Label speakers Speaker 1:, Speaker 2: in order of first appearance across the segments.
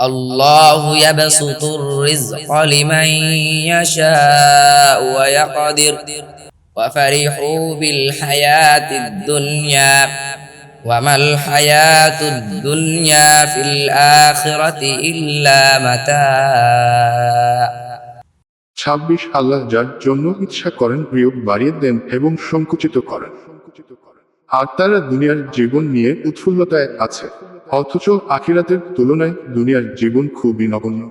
Speaker 1: الله يبسط الرزق لمن يشاء ويقدر وفرحوا بالحياة الدنيا وما الحياة الدنيا في الآخرة إلا متاع
Speaker 2: ছাব্বিশ আল্লাহ যার জন্য ইচ্ছা করেন বিয়োগ বাড়িয়ে দেন এবং সংকুচিত করেন আর তারা দুনিয়ার জীবন নিয়ে উৎফুল্লতায় আছে অথচ আখিরাতের তুলনায় দুনিয়ার জীবন খুবই নগণ্য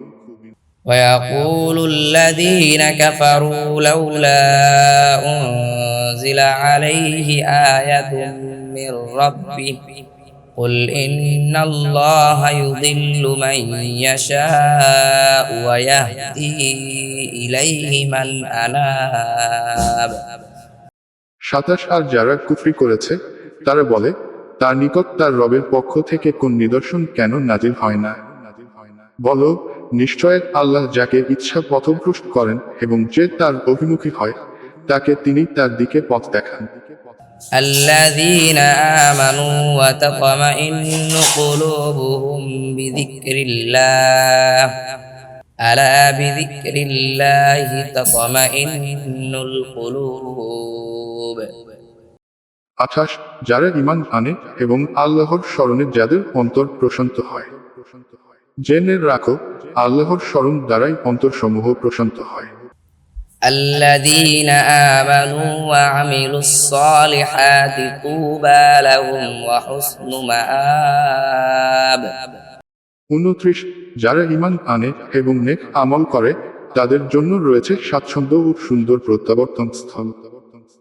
Speaker 1: ويقول الذين كفروا لولا أنزل عليه آية من ربه قل إن الله يضل من يشاء ويهدي إليه من أناب
Speaker 2: সাতাশ আর যারা কুফরি করেছে তারা বলে তার নিকট তার রবের পক্ষ থেকে কোন নিদর্শন কেন নাজিল হয় না বলো নিশ্চয় আল্লাহ যাকে ইচ্ছা পথভ্রষ্ট করেন এবং যে তার অভিমুখী হয় তাকে তিনি তার দিকে পথ দেখান
Speaker 1: الذين آمنوا وتطمئن قلوبهم بذكر الله ألا بذكر الله تطمئن القلوب
Speaker 2: আঠাশ যারা ইমান আনে এবং আল্লাহর স্মরণে যাদের অন্তর প্রশান্ত হয় জেনে রাখো আল্লাহর স্মরণ দ্বারাই অন্তরসমূহ প্রশান্ত হয়
Speaker 1: الذين آمنوا وعملوا الصالحات طوبى لهم وحسن مآب
Speaker 2: উনত্রিশ যারা ইমান আনে এবং নেক আমল করে তাদের জন্য রয়েছে স্বাচ্ছন্দ্য ও সুন্দর প্রত্যাবর্তন স্থল